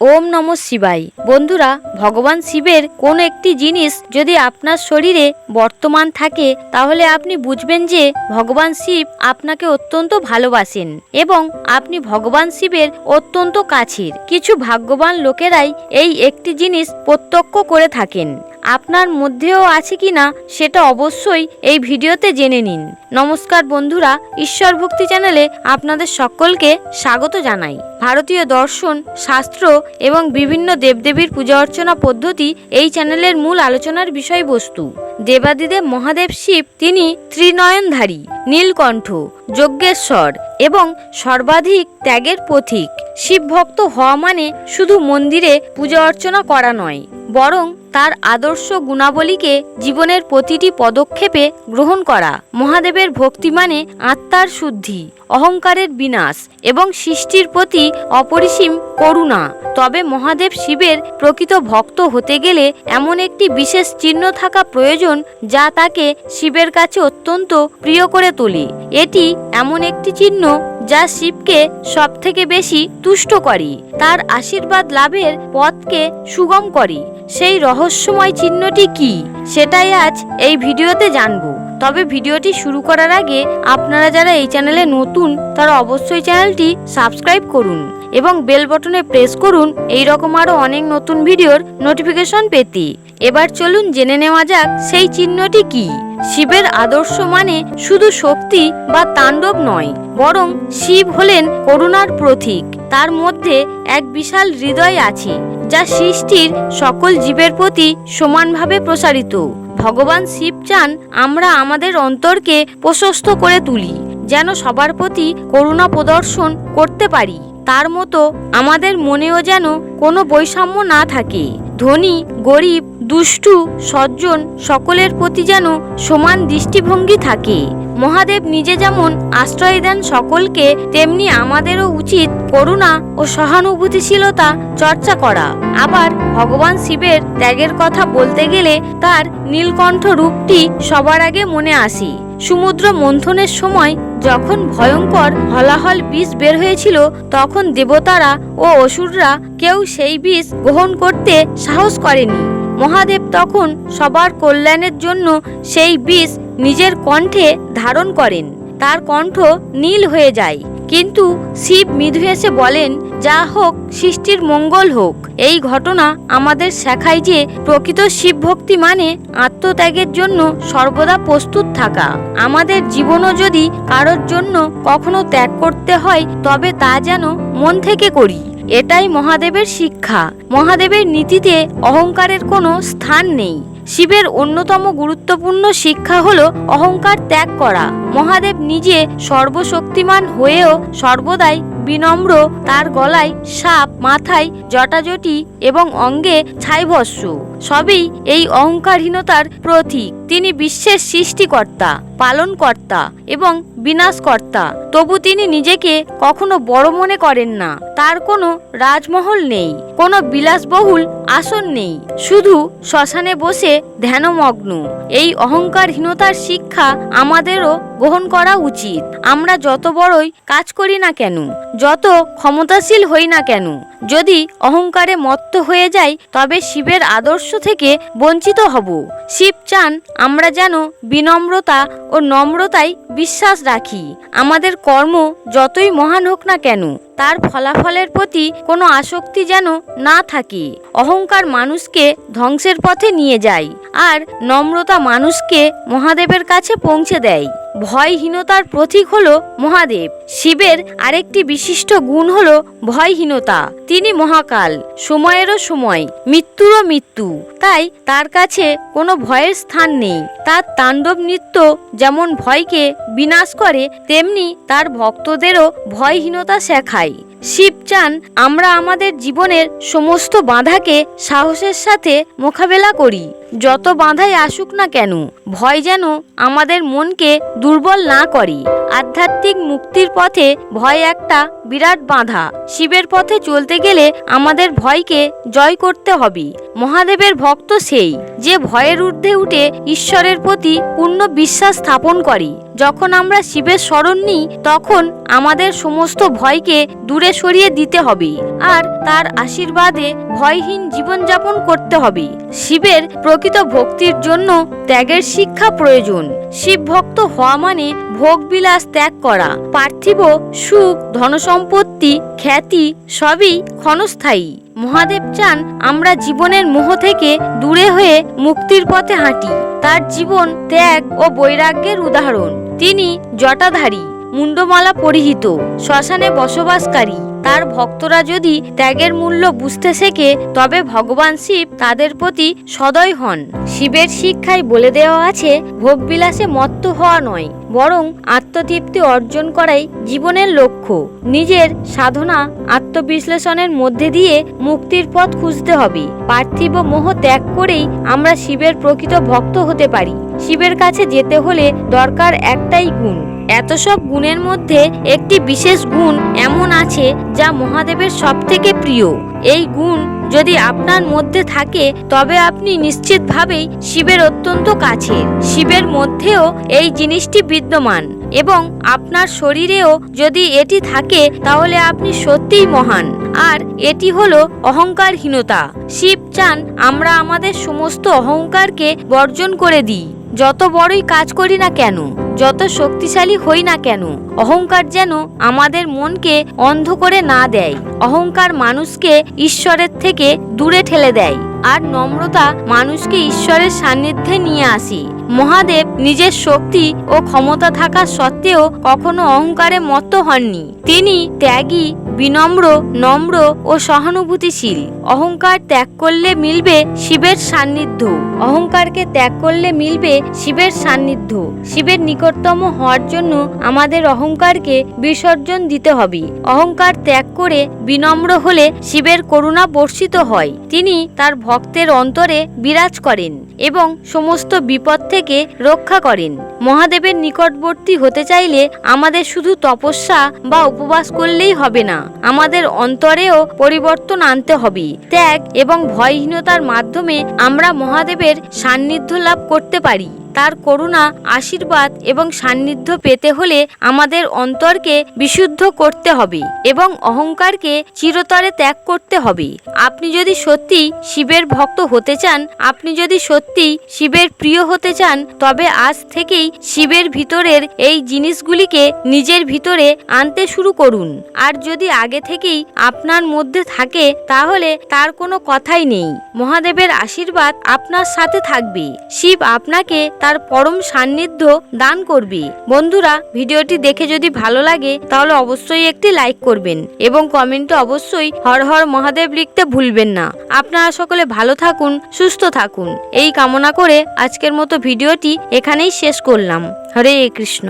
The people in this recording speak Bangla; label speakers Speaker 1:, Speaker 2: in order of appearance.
Speaker 1: ওম নম শিবাই বন্ধুরা, ভগবান শিবের কোন একটি জিনিস যদি আপনার শরীরে বর্তমান থাকে, তাহলে আপনি বুঝবেন যে ভগবান শিব আপনাকে অত্যন্ত ভালোবাসেন এবং আপনি ভগবান শিবের অত্যন্ত কাছের। কিছু ভাগ্যবান লোকেরাই এই একটি জিনিস প্রত্যক্ষ করে থাকেন। আপনার মধ্যেও আছে কি না, সেটা অবশ্যই এই ভিডিওতে জেনে নিন। নমস্কার বন্ধুরা, ঈশ্বর ভক্তি চ্যানেলে আপনাদের সকলকে স্বাগত জানাই। ভারতীয় দর্শন, শাস্ত্র এবং বিভিন্ন দেবদেবীর পূজা অর্চনা পদ্ধতি এই চ্যানেলের মূল আলোচনার বিষয়বস্তু। দেবাদিদেব মহাদেব শিব তিনি ত্রিনয়নধারী, নীলকণ্ঠ, যজ্ঞেশ্বর এবং সর্বাধিক ত্যাগের পথিক। শিব ভক্ত হওয়া মানে শুধু মন্দিরে পূজা অর্চনা করা নয়, বরং তার আদর্শ গুণাবলীকে জীবনের প্রতিটি পদক্ষেপে গ্রহণ করা। মহাদেবের ভক্তি মানে আত্মার শুদ্ধি, অহংকারের বিনাশ এবং সৃষ্টির প্রতি অপরিসীম করুণা। তবে মহাদেব শিবের প্রকৃত ভক্ত হতে গেলে এমন একটি বিশেষ চিহ্ন থাকা প্রয়োজন যা তাকে শিবের কাছে অত্যন্ত প্রিয় করে তোলে। এটি এমন একটি চিহ্ন যা শিবকে সব থেকে বেশি তুষ্ট করে। তার আশীর্বাদ লাভের পথকে সুগম করে। সেই রহস্যময় চিহ্নটি কি? সেটাই আজ এই ভিডিওতে জানব। তবে ভিডিওটি শুরু করার আগে আপনারা যারা এই চ্যানেলে নতুন, তারা অবশ্যই চ্যানেলটি সাবস্ক্রাইব করুন এবং বেল বটনে প্রেস করুন এই রকম আরও অনেক নতুন ভিডিওর নোটিফিকেশন পেতে। এবার চলুন জেনে নেওয়া যাক সেই চিহ্নটি কি। শিবের আদর্শ মানে শুধু শক্তি বা তাণ্ডব নয়, বরং শিব হলেন করুণার প্রতীক। তার মধ্যে এক বিশাল হৃদয় আছে যা সৃষ্টির সকল জীবের প্রতি সমানভাবে প্রসারিত। ভগবান শিব চান আমরা আমাদের অন্তরকে প্রশস্ত করে তুলি, যেন সবার প্রতি করুণা প্রদর্শন করতে পারি। তার মতো আমাদের মনেও যেন কোনো বৈষম্য না থাকে। ধনী, গরিব, দুষ্টু, সজ্জন সকলের প্রতি যেন সমান দৃষ্টিভঙ্গি থাকে। মহাদেব নিজে যেমন আশ্রয় দেন সকলকে, তেমনি আমাদেরও উচিত করুণা ও সহানুভূতিশীলতা চর্চা করা। আবার ভগবান শিবের ত্যাগের কথা বলতে গেলে তার নীলকণ্ঠ রূপটি সবার আগে মনে আসি। সমুদ্র মন্থনের সময় যখন ভয়ঙ্কর হলাহল বিষ বের হয়েছিল, তখন দেবতারা ও অসুররা কেউ সেই বিষ গ্রহণ করতে সাহস করেনি। মহাদেব তখন সবার কল্যাণের জন্য সেই বিষ নিজের কণ্ঠে ধারণ করেন। তার কণ্ঠ নীল হয়ে যায়। কিন্তু শিব মৃদু এসে বলেন, যা হোক, সৃষ্টির মঙ্গল হোক। এই ঘটনা আমাদের শেখায় যে প্রকৃত শিব ভক্তি মানে আত্মত্যাগের জন্য সর্বদা প্রস্তুত থাকা। আমাদের জীবনও যদি কারোর জন্য কখনো ত্যাগ করতে হয়, তবে তা যেন মন থেকে করি। এটাই মহাদেবের শিক্ষা। মহাদেবের নীতিতে অহংকারের কোনো স্থান নেই। শিবের অন্যতম গুরুত্বপূর্ণ শিক্ষা হল অহংকার ত্যাগ করা। মহাদেব নিজে সর্বশক্তিমান হয়েও সর্বদাই বিনম্র, তার গলায় সাপ, মাথায় জটাজটি এবং অঙ্গে ছাইভস্য সবই এই অহংকারহীনতার প্রতীক। তিনি বিশ্বের সৃষ্টিকর্তা, পালনকর্তা এবং বিনাশকর্তা। তবু তিনি নিজেকে কখনো বড় মনে করেন না। তার কোনো রাজমহল নেই, কোনো বিলাসবহুল আসন নেই। শুধু শ্মশানে বসে ধ্যানমগ্ন। এই অহংকারহীনতার শিক্ষা আমাদেরও গ্রহণ করা উচিত। আমরা যত বড়ই কাজ করি না কেন, যত ক্ষমতাশীল হই না কেন যদি অহংকারে মত্ত হয়ে যাই, তবে শিবের আদর্শ থেকে বঞ্চিত হব। শিব চান আমরা যেন বিনম্রতা ও নম্রতায় বিশ্বাস রাখি। আমাদের কর্ম যতই মহান হোক না কেন, তার ফলাফলের প্রতি কোনো আসক্তি যেন না থাকে। অহংকার মানুষকে ধ্বংসের পথে নিয়ে যায়, আর নম্রতা মানুষকে মহাদেবের কাছে পৌঁছে দেয়। ভয়হীনতার প্রতীক হল মহাদেব। শিবের আরেকটি বিশিষ্ট গুণ হল ভয়হীনতা। তিনি মহাকাল, সময়েরও সময়, মৃত্যুরও মৃত্যু। তাই তার কাছে কোনো ভয়ের স্থান নেই। তার তাণ্ডব নৃত্য যেমন ভয়কে বিনাশ করে, তেমনি তার ভক্তদেরও ভয়হীনতা শেখায়। শিব চান, আমরা আমাদের জীবনের সমস্ত বাধাকে সাহসের সাথে মোকাবেলা করি। যত বাধাই আসুক না কেন, ভয় যেন আমাদের মনকে দুর্বল না করে। আধ্যাত্মিক মুক্তির পথে ভয় একটা বিরাট বাধা। শিবের পথে চলতে গেলে আমাদের ভয়কে জয় করতে হবে। মহাদেবের ভক্ত সেই, যে ভয়ের ঊর্ধ্বে উঠে ঈশ্বরের প্রতি পূর্ণ বিশ্বাস স্থাপন করে। যখন আমরা শিবের স্মরণ নিই, তখন আমাদের সমস্ত ভয়কে দূরে সরিয়ে দিতে হবে আর তার আশীর্বাদে ভয়হীন জীবনযাপন করতে হবে। শিবের প্রকৃত ভক্তির জন্য ত্যাগের শিক্ষা প্রয়োজন। শিব ভক্ত হওয়া মানে ভোগবিলাস ত্যাগ করা। পার্থিব সুখ, ধনসম্পত্তি, খ্যাতি সবই ক্ষণস্থায়ী। মহাদেব চান আমরা জীবনের মোহ থেকে দূরে হয়ে মুক্তির পথে হাঁটি। তার জীবন ত্যাগ ও বৈরাগ্যের উদাহরণ। তিনি জটাধারী মুন্ডমালা পরিহিত, শ্মশানে বসবাসকারী। তার ভক্তরা যদি ত্যাগের মূল্য বুঝতে শেখে, তবে ভগবান শিব তাদের প্রতি সদয় হন। শিবের শিক্ষায় বলে দেওয়া আছে, ভোগবিলাসে মত্ত হওয়া নয়, বরং আত্মতৃপ্তি অর্জন করাই জীবনের লক্ষ্য। নিজের সাধনা আত্মবিশ্লেষণের মধ্যে দিয়ে মুক্তির পথ খুঁজতে হবে। পার্থিব মোহ ত্যাগ করেই আমরা শিবের প্রকৃত ভক্ত হতে পারি। শিবের কাছে যেতে হলে দরকার একটাই গুণ। এত সব গুণের মধ্যে একটি বিশেষ গুণ এমন আছে যা মহাদেবের সবথেকে প্রিয়। এই গুণ যদি আপনার মধ্যে থাকে, তবে আপনি নিশ্চিতভাবেই শিবের অত্যন্ত কাছে শিবের মধ্যেও এই জিনিসটি বিদ্যমান এবং আপনার শরীরেও যদি এটি থাকে, তাহলে আপনি সত্যিই মহান। আর এটি হলো অহংকারহীনতা। শিব চান আমরা আমাদের সমস্ত অহংকারকে বর্জন করে দিই। যত বড়ই কাজ করি না কেন, যত শক্তিশালী হই না কেন, অহংকার যেন আমাদের মনকে অন্ধ করে না দেয়, অহংকার মানুষকে ঈশ্বরের থেকে দূরে ঠেলে দেয়, আর নম্রতা মানুষকে ঈশ্বরের সান্নিধ্যে নিয়ে আসি। মহাদেব নিজের শক্তি ও ক্ষমতা থাকা সত্ত্বেও কখনো অহংকারে মত্ত হননি। তিনি ত্যাগী বিনম্র, নম্র ও সহানুভূতিশীল। অহংকার ত্যাগ করলে মিলবে শিবের সান্নিধ্য। অহংকারকে ত্যাগ করলে মিলবে শিবের সান্নিধ্য। শিবের নিকটতম হওয়ার জন্য আমাদের অহংকারকে বিসর্জন দিতে হবে। অহংকার ত্যাগ করে বিনম্র হলে শিবের করুণা বর্ষিত হয়। তিনি তার ভক্তের অন্তরে বিরাজ করেন এবং সমস্ত বিপদ থেকে রক্ষা করেন। মহাদেবের নিকটবর্তী হতে চাইলে আমাদের শুধু তপস্যা বা উপবাস করলেই হবে না। আমাদের অন্তরেও পরিবর্তন আনতে হবে। ত্যাগ এবং ভয়হীনতার মাধ্যমে আমরা মহাদেবের সান্নিধ্য লাভ করতে পারি। তার করুণা, আশীর্বাদ এবং সান্নিধ্য পেতে হলে আমাদের অন্তরকে বিশুদ্ধ করতে হবে এবং অহংকারকে চিরতরে ত্যাগ করতে হবে। আপনি যদি সত্যি শিবের ভক্ত হতে চান, আপনি যদি সত্যি শিবের প্রিয় হতে চান, তবে আজ থেকেই শিবের ভিতরের এই জিনিসগুলিকে নিজের ভিতরে আনতে শুরু করুন। আর যদি আগে থেকেই আপনার মধ্যে থাকে, তাহলে তার কোনো কথাই নেই। মহাদেবের আশীর্বাদ আপনার সাথে থাকবে। শিব আপনাকে তার পরম সান্নিধ্য দান করবি। বন্ধুরা, ভিডিওটি দেখে যদি ভালো লাগে, তাহলে অবশ্যই একটি লাইক করবেন এবং কমেন্টে অবশ্যই হর হর মহাদেব লিখতে ভুলবেন না। আপনারা সকলে ভালো থাকুন, সুস্থ থাকুন। এই কামনা করে আজকের মতো ভিডিওটি এখানেই শেষ করলাম। হরে কৃষ্ণ।